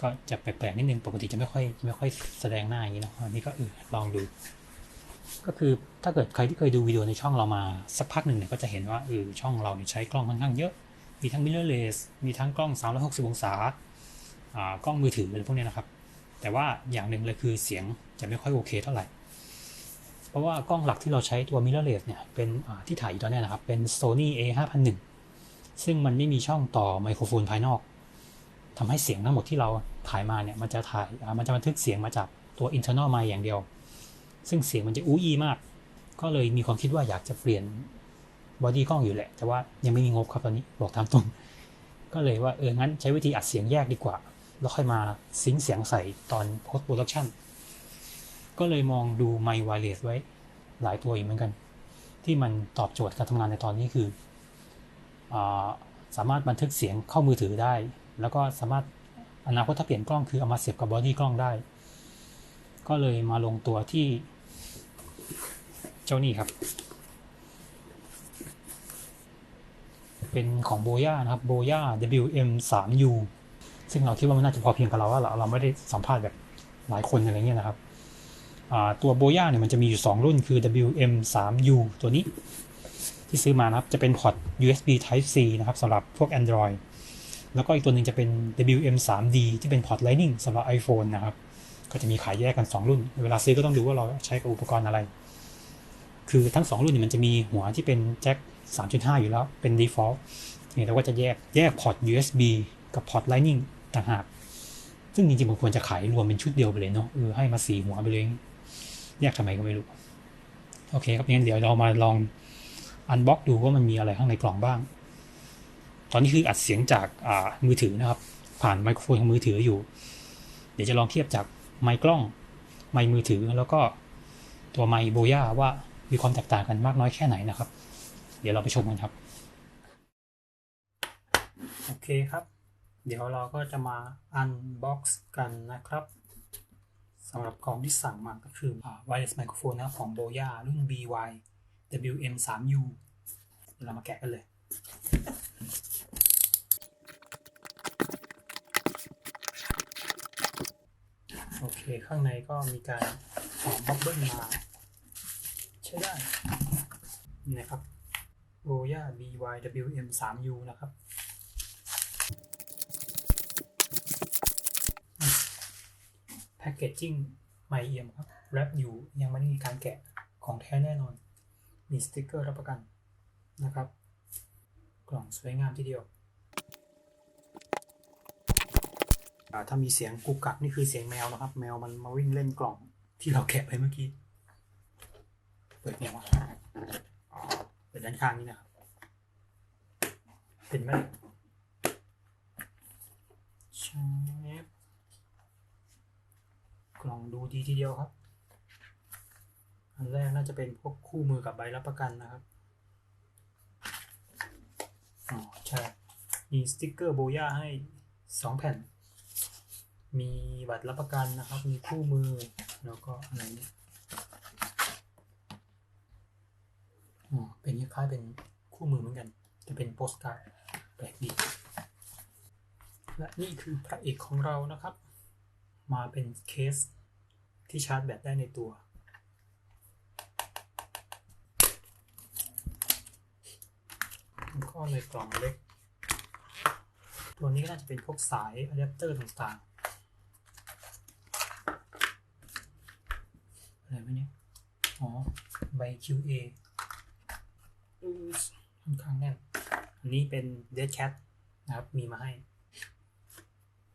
ก็จะแปลกๆนิดนึงปกติจะไม่ค่อยไม่ค่อยแสดงหน้าอย่างนี้นะอันนี้ก็เออลองดู ก็คือถ้าเกิดใครที่เคยดูวิดีโอในช่องเรามาสักพักหนึ่งเนี่ยก็จะเห็นว่าเออช่องเราเนี่ยใช้กล้องค่อนข้างเยอะ มีทั้ง mirrorless มีทั้งกล้อง 360 องศาอ่ากล้องมือถืออะไรพวกนี้นะครับ แต่ว่าอย่างหนึ่งเลยคือเสียงจะไม่ค่อยโอเคเท่าไหร่ เพราะว่ากล้องหลักที่เราใช้ตัว mirrorless เนี่ยเป็นที่ถ่ายอยู่ตอนนี้นะครับเป็น Sony A 5001ซึ่งมันไม่มีช่องต่อไมโครโฟนภายนอก ทำให้เสียงทั้งหมดที่เราถ่ายมาเนี่ยมันจะถ่ายมันจะบันทึกเสียงมาจากตัว internal mic อย่างเดียว ซึ่งเสียงมันจะอู้อีมาก ก็เลยมีความคิดว่าอยากจะเปลี่ยนบอดี้กล้องอยู่แหละ แต่ว่ายังไม่มีงบครับตอนนี้บอกตามตรง ก็เลยว่าเอองั้นใช้วิธีอัดเสียงแยกดีกว่า แล้วค่อยมาซิงค์เสียงใส่ตอน post production ก็เลยมองดูไมค์ไวเลสไว้หลายตัวอีกเหมือนกัน ที่มันตอบโจทย์การทำงานในตอนนี้คืออสามารถบันทึกเสียงเข้ามือถือได้ แล้วก็สามารถอนาคตถ้าเปลี่ยนกล้องคือเอามาเสียบกับบอดี้กล้องได้ ก็เลยมาลงตัวที่เจ้านี่ครับ เป็นของโบย่านะครับโบย่า WM 3 U ซึ่งเราคิดว่ามันน่าจะพอเพียงกับเราว่าเราเราไม่ได้สัมภาษณ์แบบหลายคนอะไรเงี้ยนะครับ ตัวโบย่าเนี่ยมันจะมีอยู่ 2 รุ่นคือ WM 3 U ตัวนี้ที่ซื้อมานะครับ จะเป็นพอร์ต USB Type C นะครับสำหรับพวก Android แล้วก็อีกตัวหนึ่งจะเป็น WM 3 D ที่เป็นพอร์ต Lightning สำหรับ iPhone นะครับ ก็จะมีขายแยกกัน 2 รุ่น เวลาซื้อก็ต้องดูว่าเราใช้กับอุปกรณ์อะไร คือทั้ง 2 รุ่นเนี่ยมันจะมีหัวที่เป็นแจ็ค 3.5 อยู่แล้ว เป็น default เนี่ยเราก็จะแยกแยกพอร์ต USB กับพอร์ต Lightning ต่างหาก ซึ่งจริงๆมันควรจะขายรวมเป็นชุดเดียวไปเลยเนาะ เออให้มาสีหัวไปเลย แยกทำไมก็ไม่รู้ โอเคครับงั้นเดี๋ยวเรามาลองอันบ็อกดูว่ามันมีอะไรข้างในกล่องบ้าง ตอนนี้คืออัดเสียงจากมือถือนะครับ ผ่านไมโครโฟนของมือถืออยู่ เดี๋ยวจะลองเทียบจากไมค์กล้อง ไมค์มือถือแล้วก็ตัวไมค์โบย่าว่ามีความแตกต่างกันมากน้อยแค่ไหนนะครับ เดี๋ยวเราไปชมกันครับ โอเคครับ เดี๋ยวเราก็จะมาอันบ็อกซ์กันนะครับสำหรับกล่องที่สั่งมาก็คืออ่า wireless microphone นะของโบย่ารุ่น BY WM 3 U เรามาแกะกันเลย โอเค ข้างในก็มีการหอมบับเบิ้ลมา ใช้ได้นี่นะครับโ o ย่า BYWM 3 U นะครับแพคเกจจิ้งไม่เอี่ยมครับแรปอยู่ยังไม่ได้มีการแกะของแท้แน่นอน มีสติกเกอร์รับประกันนะครับ กล่องสวยงามทีเดียวถ้ามีเสียงกุกกักนี่คือเสียงแมวนะครับ แมวมันมาวิ่งเล่นกล่องที่เราแกะไปเมื่อกี้ เปิดไงวะเปิดด้านข้างนี้นะครับเป็นไหมชบกล่องดูดีทีเดียวครับ อันแรกน่าจะเป็นพวกคู่มือกับใบรับประกันนะครับ อ๋อใช่ มีสติกเกอร์โบย่าให้สองแผ่น มีบัตรรับประกันนะครับ มีคู่มือ แล้วก็อะไรเนี่ยอ๋อเป็นคล้ายๆเป็นคู่มือเหมือนกัน จะเป็นโปสการ์ดแปลกดีและนี่คือพระเอกของเรานะครับ มาเป็นเคสที่ชาร์จแบตได้ในตัว แล้วก็ในกล่องเล็ก ตัวนี้ก็น่าจะเป็นพวกสายอะแดปเตอร์ต่างๆ อะไรวะเนี่ยอ๋อ ใบ QA อือค่อนข้างแน่น อันนี้เป็น Dead Cat นะครับ มีมาให้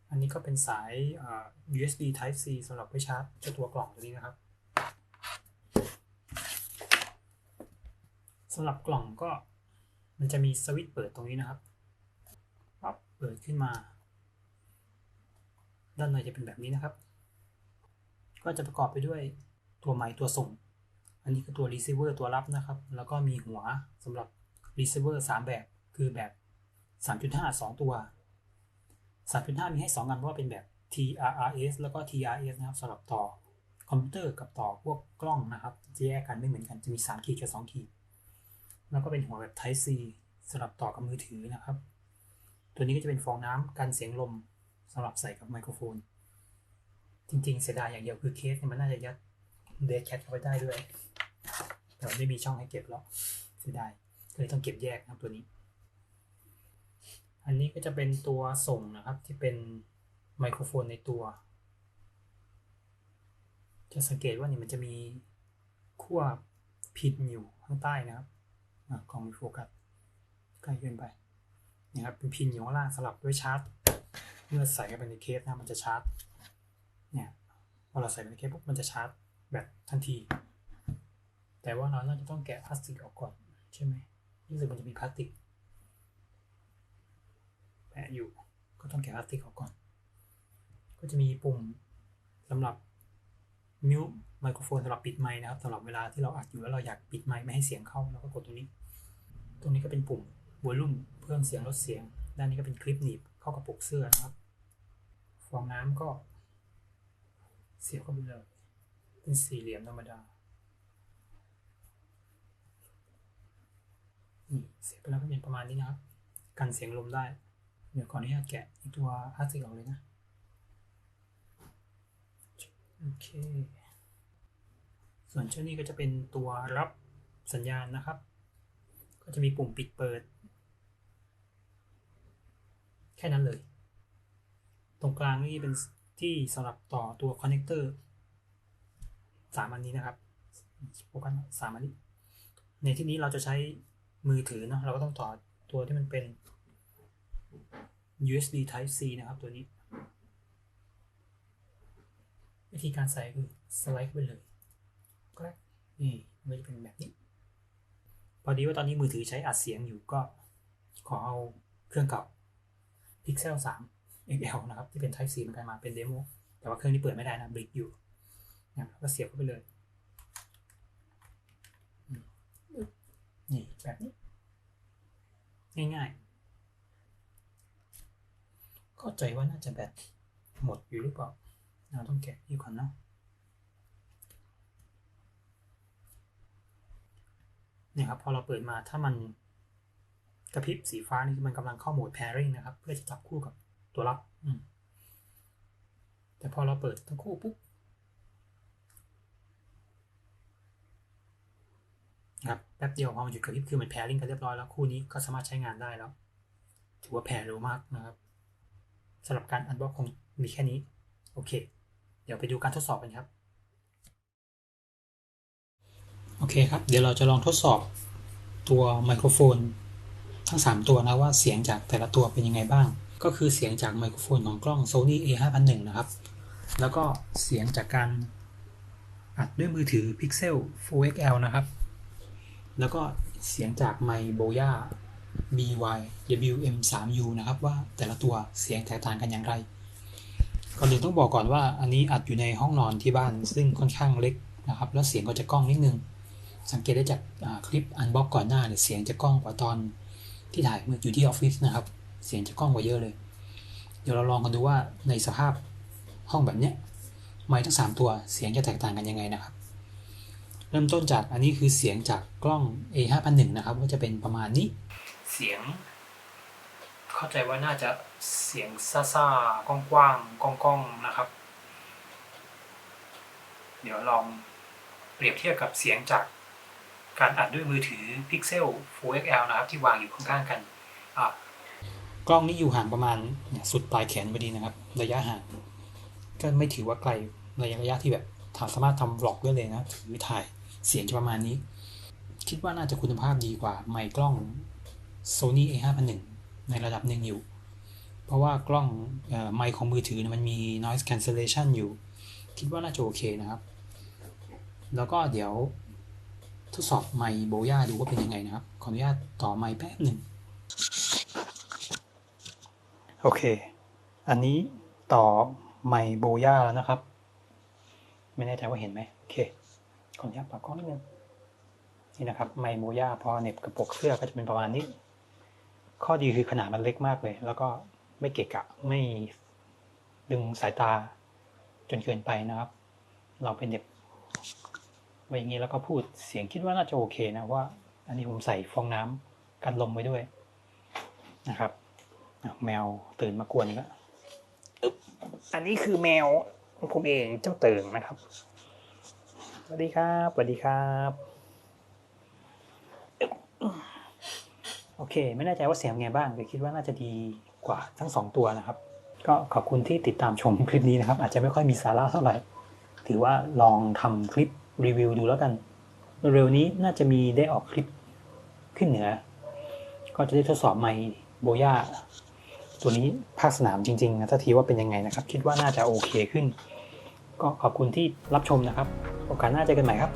อันนี้ก็เป็นสายอ่า USB Type C สำหรับไว้ชาร์จเจ้าตัวกล่องตัวนี้นะครับสำหรับกล่องก็ มันจะมีสวิตช์เปิดตรงนี้นะครับปั๊บเปิดขึ้นมา ด้านในจะเป็นแบบนี้นะครับ ก็จะประกอบไปด้วยตัวไมค์ตัวส่ง อันนี้คือตัว receiver ตัวรับนะครับ แล้วก็มีหัวสำหรับ receiver 3 แบบคือแบบ 3.5 2 ตัว 3.5 มีให้ 2 อันเพราะว่าเป็นแบบ TRRS แล้วก็ TRS นะครับสำหรับต่อคอมพิวเตอร์กับต่อพวกกล้องนะครับจะแยกกันไม่เหมือนกันจะมี 3 ขีดกับ 2 ขีด แล้วก็เป็นหัวแบบ Type C สำหรับต่อกับมือถือนะครับ ตัวนี้ก็จะเป็นฟองน้ำกันเสียงลมสำหรับใส่กับไมโครโฟน จริงๆ เสียดายอย่างเดียวคือเคสเนี่ยมันน่าจะยัดเดทแคทเข้าไปได้ด้วย แต่ไม่มีช่องให้เก็บหรอกเสียดายก็เลยต้องเก็บแยกนะครับตัวนี้ อันนี้ก็จะเป็นตัวส่งนะครับที่เป็นไมโครโฟนในตัว จะสังเกตว่านี่มันจะมีขั้วพินอยู่ข้างใต้นะครับ กล้องไม่โฟกัสใกล้เกินไปนี่ครับเป็นพินอยู่ข้างล่างสลับด้วยชาร์จ เมื่อใส่เข้าไปในเคสนะมันจะชาร์จเนี่ยพอเราใส่ไปในเคสปุ๊บมันจะชาร์จแบตทันที แต่ว่าเราน่าจะต้องแกะพลาสติกออกก่อนใช่ไหมรู้สึกมันจะมีพลาสติกแปะอยู่ก็ต้องแกะพลาสติกออกก่อน ก็จะมีปุ่มสำหรับมิวไมโครโฟนสำหรับปิดไมค์นะครับสำหรับเวลาที่เราอัดอยู่แล้วเราอยากปิดไมค์ไม่ให้เสียงเข้าเราก็กดตรงนี้ ตรงนี้ก็เป็นปุ่มวอลลุ่มเพิ่มเสียงลดเสียง ด้านนี้ก็เป็นคลิปหนีบเข้ากับปกเสื้อนะครับฟองน้ำก็ เสียบเข้าไปเลยเป็นสี่เหลี่ยมธรรมดานี่เสียบไปแล้วก็เป็นประมาณนี้นะครับ กันเสียงลมได้ เดี๋ยวก่อนที่จะแกะอีกตัวพลาสติกออกเลยนะโอเค ส่วนเจ้านี้ก็จะเป็นตัวรับสัญญาณนะครับ ก็จะมีปุ่มปิดเปิด แค่นั้นเลย ตรงกลางนี่เป็นที่สำหรับต่อตัวคอนเนคเตอร์สามอันนี้นะครับโฟกัสสามอันนี้ ในที่นี้เราจะใช้มือถือเนอะเราก็ต้องต่อตัวที่มันเป็น USB Type C นะครับตัวนี้ วิธีการใส่คือสไลด์ไปเลยก็ได้นี่มันจะเป็นแบบนี้ พอดีว่าตอนนี้มือถือใช้อัดเสียงอยู่ก็ขอเอาเครื่องเก่า Pixel 3 XL นะครับ ที่เป็น Type C เหมือนกันมาเป็นเดโมแต่ว่าเครื่องนี้เปิดไม่ได้นะบริกอยู่นะก็เสียบเข้าไปเลย นี่แบบนี้ ง่ายๆ เข้าใจว่าน่าจะแบตหมดอยู่หรือเปล่าเราต้องแกะนี่ก่อนเนาะ เนี่ยครับพอเราเปิดมาถ้ามันกระพริบสีฟ้านี่คือมันกำลังเข้าโหมด pairing นะครับ เพื่อจะจับคู่กับตัวรับอืแต่พอเราเปิดทั้งคู่ปุ๊บครับแป๊บเดียวพอมันหยุดกระพริบคือมัน pairing กันเรียบร้อยแล้วคู่นี้ก็สามารถใช้งานได้แล้ว ถือว่าแพร์เร็วมากนะครับสำหรับการอันบ็อกคงมีแค่นี้ โอเค เดี๋ยวไปดูการทดสอบกันครับ โอเคครับ เดี๋ยวเราจะลองทดสอบตัวไมโครโฟน ทั้ง 3 ตัวนะว่าเสียงจากแต่ละตัวเป็นยังไงบ้าง ก็คือเสียงจากไมโครโฟนของกล้อง Sony A5001 นะครับ แล้วก็เสียงจากการอัดด้วยมือถือ Pixel 4XL นะครับ แล้วก็เสียงจากไมโบย่า BY WM3U นะครับว่าแต่ละตัวเสียงแตกต่างกันอย่างไรก่อนอื่นต้องบอกก่อนว่าอันนี้อัดอยู่ในห้องนอนที่บ้านซึ่งค่อนข้างเล็กนะครับ แล้วเสียงก็จะก้องนิดนึง สังเกตได้จากคลิปอันบ็อกก่อนหน้าเนี่ยเสียงจะก้องกว่าตอนที่ถ่ายเมื่ออยู่ที่ออฟฟิศนะครับ เสียงจะก้องกว่าเยอะเลย เดี๋ยวเราลองกันดูว่าในสภาพห้องแบบเนี้ยไมค์ทั้ง 3 ตัวเสียงจะแตกต่างกันยังไงนะครับ เริ่มต้นจากอันนี้คือเสียงจากกล้อง A5001 นะครับว่าจะเป็นประมาณนี้ เสียง เข้าใจว่าน่าจะเสียงซ่าๆกว้างๆก้องๆนะครับ เดี๋ยวลองเปรียบเทียบกับเสียงจาก การอัดด้วยมือถือ Pixel 4XL นะครับ ที่วางอยู่ข้างๆกันกล้องนี้อยู่ห่างประมาณสุดปลายแขนพอดีนะครับ ระยะห่างก็ไม่ถือว่าไกลระยะระยะที่แบบทำสามารถทำบล็อกได้เลยนะถือถ่ายเสียงจะประมาณนี้ คิดว่าน่าจะคุณภาพดีกว่าไมค์กล้อง Sony A501 ในระดับหนึ่งอยู่ เพราะว่ากล้องไมค์ของมือถือมันมี noise cancellation อยู่ คิดว่าน่าจะโอเคนะครับ แล้วก็เดี๋ยว ทดสอบไมโบย่าดูว่าเป็นยังไงนะครับ ขออนุญาตต่อไมแป๊บหนึ่งโอเค อันนี้ต่อไมโบย่าแล้วนะครับ ไม่แน่ใจว่าเห็นไหมโอเค ขออนุญาตปรับกล้องนิดนึงนี่นะครับไมโบย่าพอเน็บกระปกเสื้อก็จะเป็นประมาณนี้ ข้อดีคือขนาดมันเล็กมากเลย แล้วก็ไม่เกะกะไม่ดึงสายตาจนเกินไปนะครับ เราเป็นเด็บ ว้อย่างนี้แล้วก็พูดเสียงคิดว่าน่าจะโอเคนะว่า อันนี้ผมใส่ฟองน้ำกันลมไว้ด้วยนะครับอะแมวตื่นมากวนอีกแล้วอึ๊บอันนี้คือแมวของผมเองเจ้าเติงนะครับสวัสดีครับสวัสดีครับโอเค ไม่แน่ใจว่าเสียงไงบ้างแต่คิดว่าน่าจะดีกว่าทั้งสองตัวนะครับ ก็ขอบคุณที่ติดตามชมคลิปนี้นะครับ อาจจะไม่ค่อยมีสาระเท่าไหร่ ถือว่าลองทำคลิป รีวิวดูแล้วกัน เร็วนี้น่าจะมีได้ออกคลิปขึ้นเหนือ ก็จะได้ทดสอบไมโบย่าตัวนี้ภาคสนามจริงๆนะถ้าทีว่าเป็นยังไงนะครับ คิดว่าน่าจะโอเคขึ้น ก็ขอบคุณที่รับชมนะครับ โอกาสหน้าเจอกันใหม่ครับ